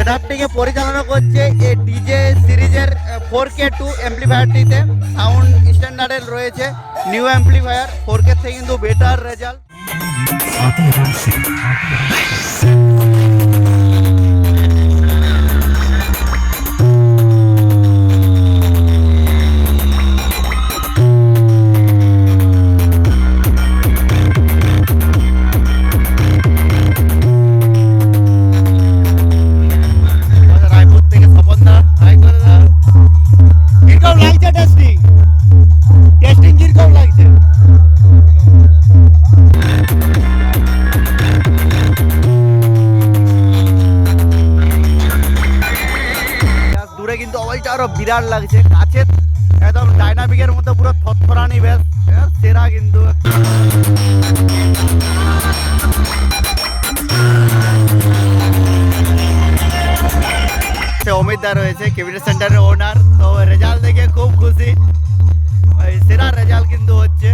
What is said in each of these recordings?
সেটআপটিকে পরিচালনা করছে এই ডিজে সিরিজের ফোর কে টু অ্যাম্পলিফায়ারটিতে সাউন্ড স্ট্যান্ডার্ডের রয়েছে। নিউ অ্যাম্পলিফায়ার ফোর কে থেকে কিন্তু বেটার রেজাল্ট বিরাট লাগছে। কাছে একদম ডাইনামিকের মধ্যে পুরো থরথরানি বেশ। বেশ সেরা কিন্তু। অমিত দা রয়েছে ক্যাবিনেট সেন্টারের ওনার তো রেজাল্ট দেখে খুব খুশি। সেরা রেজাল্ট কিন্তু হচ্ছে।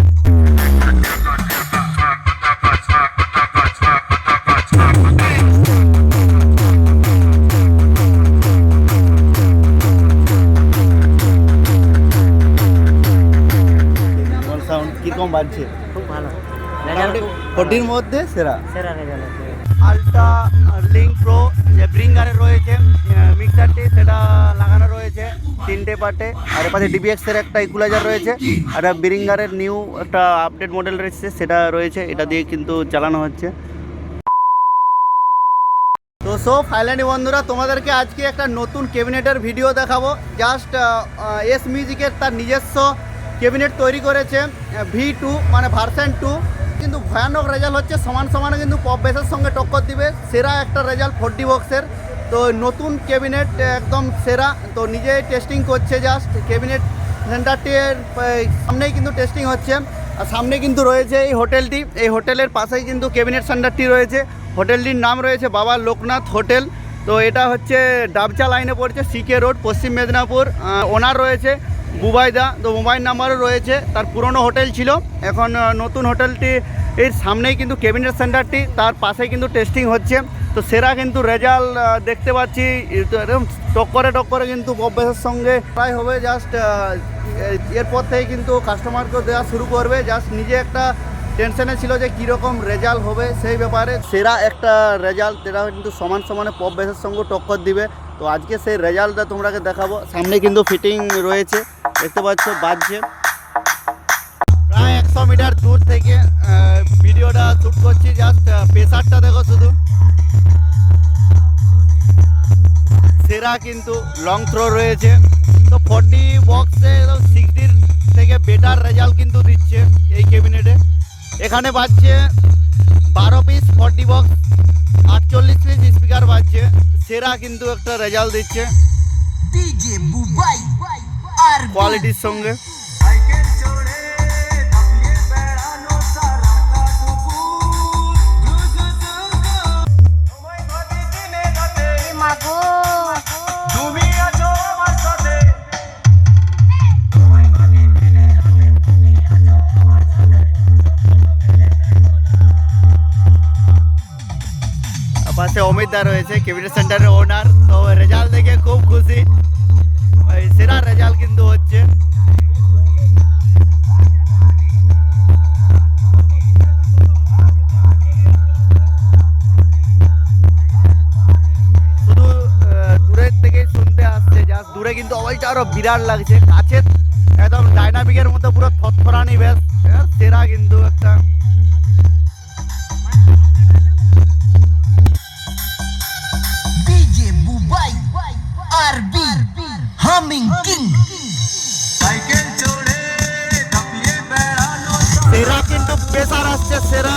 কীরকম বাজছে? খুব ভালো। ফোর্টির মধ্যে সেরা। সেরা রেজাল্ট আলট্রা লিঙ্ক প্রো যে ব্রিঙ্গারের রয়েছে মিক্সারটি সেটা লাগানো রয়েছে তিনটে পার্টে। আর এপাশে ডিবিএক্স এর একটা ইকুলাইজার রয়েছে। আর ব্রিঙ্গারের নিউ একটা আপডেট মডেল রয়েছে সেটা রয়েছে। এটা দিয়ে কিন্তু চালানো হচ্ছে। তো সো ফাইনালি বন্ধুরা তোমাদেরকে আজকে একটা নতুন ক্যাবিনেটের ভিডিও দেখাবো। জাস্ট এস মিউজিকের তার নিজস্ব ক্যাবিনেট তৈরি করেছে ভি টু মানে ভার্সন টু কিন্তু ভয়ানক রেজাল্ট হচ্ছে, সমান সমানে কিন্তু পপ বেসের সঙ্গে টক্কর দিবে, সেরা একটা রেজাল্ট ফোর্টি বক্সের তো নতুন ক্যাবিনেট একদম সেরা। তো নিজে টেস্টিং করছে জাস্ট ক্যাবিনেট সেন্টারটির সামনেই কিন্তু টেস্টিং হচ্ছে। আর সামনে কিন্তু রয়েছে এই হোটেলটি। এই হোটেলের পাশেই কিন্তু ক্যাবিনেট সেন্টারটি রয়েছে। হোটেলটির নাম রয়েছে বাবা লোকনাথ হোটেল। তো এটা হচ্ছে ডাবচা লাইনে পড়ছে সিকে রোড পশ্চিম মেদিনীপুর। ওনার রয়েছে। বুবাইদা, তো মোবাইল নাম্বারও রয়েছে, তার পুরনো হোটেল ছিল। এখন নতুন হোটেলটি, এর সামনেই কিন্তু ক্যাবিনেট সেন্টারটি, তার পাশেই কিন্তু টেস্টিং হচ্ছে। তো সেরা কিন্তু রেজাল্ট দেখতে পাচ্ছি। একদম টক্করে টক্করে কিন্তু অভ্যাসের সঙ্গে প্রায় হবে জাস্ট এরপর থেকে কিন্তু কাস্টমারকে দেওয়া শুরু করবে। জাস্ট নিজে একটা টেনশনে ছিল যে কীরকম রেজাল্ট হবে সেই ব্যাপারে। সেরা একটা রেজাল্ট এটা কিন্তু সমান সমানে পপ বেসের সঙ্গে টক্কর দিবে। তো আজকে সেই রেজাল্টটা তোমরাকে দেখাবো। সামনে কিন্তু ফিটিং রয়েছে। দেখতে পাচ্ছ, বাজছে। প্রায় একশো মিটার দূর থেকে ভিডিওটা শ্যুট করছি জাস্ট প্রেসারটা দেখো শুধু। সেরা কিন্তু লং থ্রো রয়েছে। তো ফর্টি বক্সে সিক্সটির থেকে বেটার রেজাল্ট কিন্তু দিচ্ছে এই ক্যাবিনেটে এখানে বাজছে বারো পিস ফর্টি বক্স আটচল্লিশ পিস স্পিকার বাজছে। সেরা কিন্তু একটা রেজাল্ট দিচ্ছে। কোয়ালিটির সঙ্গে। অমিত দা রয়েছে ক্যাবিনেট সেন্টারের ওনার তো রেজাল্ট দেখে খুব খুশি। সেরা রেজাল্ট কিন্তু হচ্ছে। শুধু দূরের থেকেই শুনতে আসছে জাস্ট দূরে কিন্তু আওয়াজটা আরও বিরাট লাগছে। কাছে একদম ডাইনামিকের মধ্যে পুরো থরথরানি বেশ সেরা কিন্তু একটা কিং সেরা কিন্তু পেশার আসছে সেরা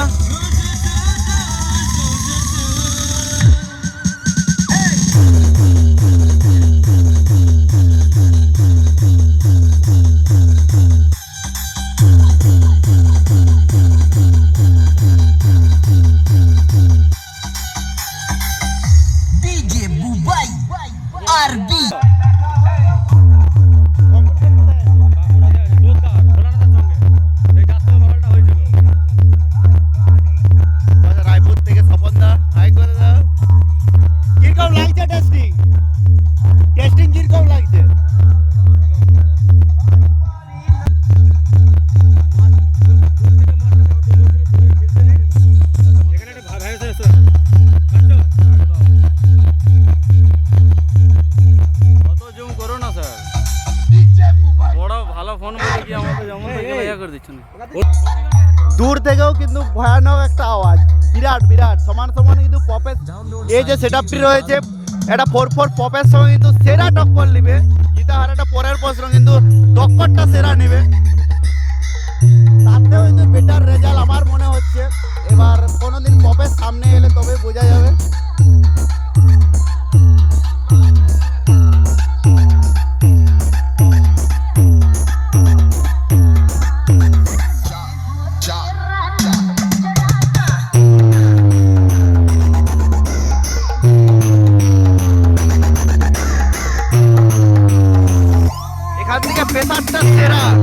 সমান সমান কিন্তু পপের এই যে সেটআপটি রয়েছে, এটা ফোর ফোর পপের সঙ্গে কিন্তু সেরা টক্কর নিবে। হার একটা পরের বছর কিন্তু টক্করটা সেরা নিবে। তাতেও কিন্তু বেটার রেজাল্ট আমার মনে হচ্ছে। এবার কোনোদিন পপের সামনে এলে তবে বোঝা যাবে। Sera.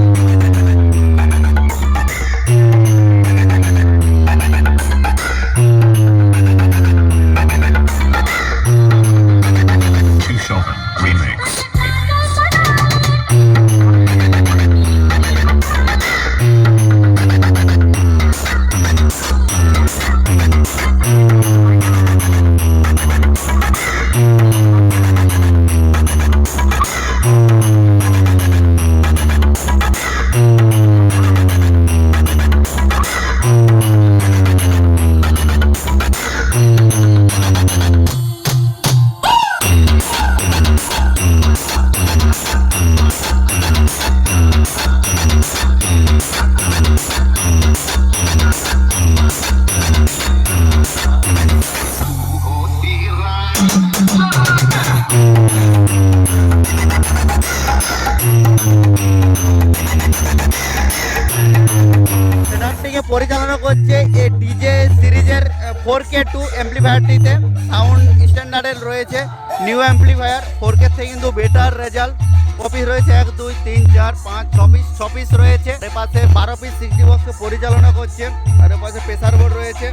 ফোর কে টু অ্যাম্পলিফায়ারটিতে সাউন্ড স্ট্যান্ডার্ডের রয়েছে। নিউ অ্যাম্পলিফায়ার ফোর কে থেকে কিন্তু বেটার রেজাল্ট কপিস রয়েছে এক, দুই, তিন, চার, পাঁচ, ছ পিস ছ পিস রয়েছে। এর পাশে বারো পিস সিক্সটি বক্সকে পরিচালনা করছে। আর এর পাশে প্রেসার বোর্ড রয়েছে।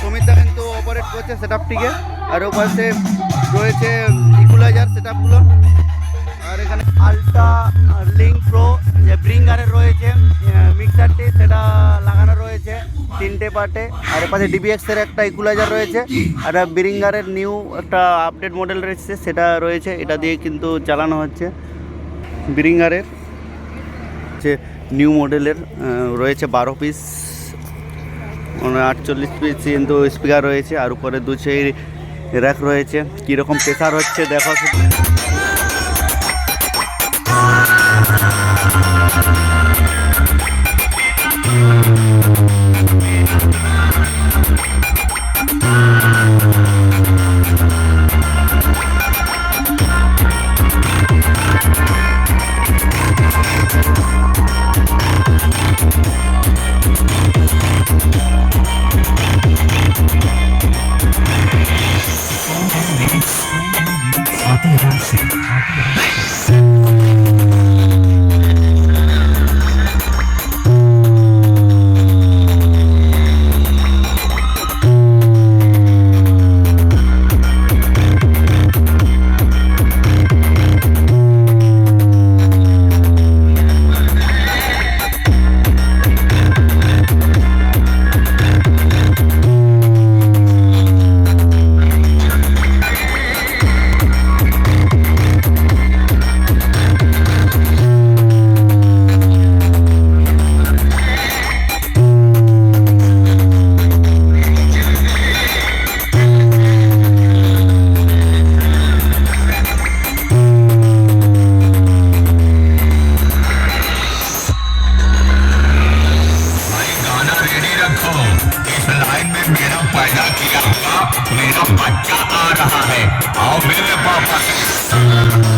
সুমিতা কিন্তু অপারেট করছে সেটআপটিকে আর ওর পাশে রয়েছে ইকুলাইজার সেটআপগুলো আর এখানে আলট্রা লিঙ্ক প্রো যে ব্রিঙ্গারের রয়েছে মিক্সারটি সেটা লাগানো রয়েছে তিনটে পার্টে। আর এর পাশে ডিবিএক্স এর একটা ইকুলাইজার রয়েছে, আর ব্রিঙ্গারের নিউ একটা আপডেট মডেল রয়েছে সেটা রয়েছে, এটা দিয়ে কিন্তু চালানো হচ্ছে ব্রিঙ্গারের যে নিউ মডেলের রয়েছে বারো পিস মানে আটচল্লিশ পিস কিন্তু স্পিকার রয়েছে, আর উপরে দু সেই র্যাক রয়েছে। কীরকম প্রেসার হচ্ছে, দেখো শুধু। गाना Música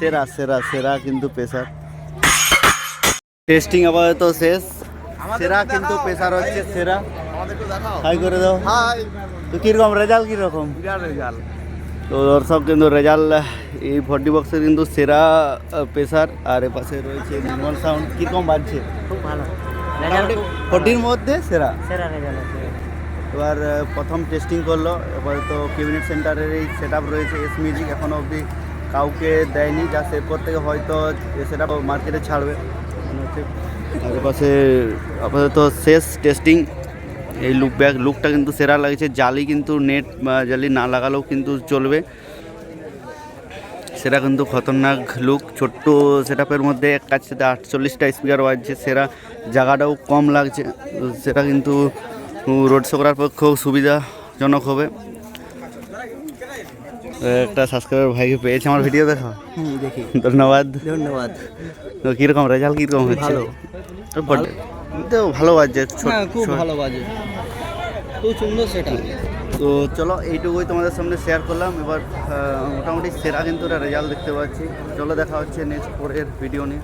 সেরা সেরা সেরা কিন্তু পেশার। টেস্টিং আপাতত শেষ। সেরা কিন্তু পেশার হচ্ছে সেরা। হাই করে দাও। হাই তো কীরকম রেজাল্ট কীরকম? তো দর্শক কিন্তু রেজাল্ট এই ফর্টি বক্সের কিন্তু সেরা পেশার। আর এ পাশে রয়েছে নির্মল সাউন্ড কীরকম বাজছে? খুব ভালো। রেজাল্ট ফর্টির মধ্যে সেরা। সেরা রেজাল্ট এবার প্রথম টেস্টিং করল। এবার তো ক্যাবিনেট সেন্টারের এই সেট আপ রয়েছে। এস মিউজিক এখনও অবধি কাউকে দেয়নি, যা এরপর থেকে হয়তো সেটা মার্কেটে ছাড়বে। আর পাশে আপাতত শেষ টেস্টিং এই লুক ব্যাগ লুকটা কিন্তু সেরা লাগছে। জালি কিন্তু নেট জালি না লাগালেও কিন্তু চলবে। সেটা কিন্তু খতরনাক লুক ছোট্ট সেট মধ্যে এক কাছ আটচল্লিশটা স্পিকার বাজছে সেরা জায়গাটাও কম লাগছে। সেটা কিন্তু রোড শো করার পক্ষেও সুবিধাজনক হবে। একটা সাবস্ক্রাইবার ভাইকে পেয়েছে আমার ভিডিও দেখো। দেখি। ধন্যবাদ। ধন্যবাদ। তো কীরকম রেজাল্ট কীরকম হচ্ছে? ভালো। তো ভালো। বাজে হ্যাঁ খুব ভালো বাজে। খুব সুন্দর সেটা তো চলো এইটুকুই তোমাদের সামনে শেয়ার করলাম। এবার মোটামুটি সেরা কিন্তু রেজাল্ট দেখতে পাচ্ছি। চলো দেখা হচ্ছে নেক্সট পরের ভিডিও নিয়ে।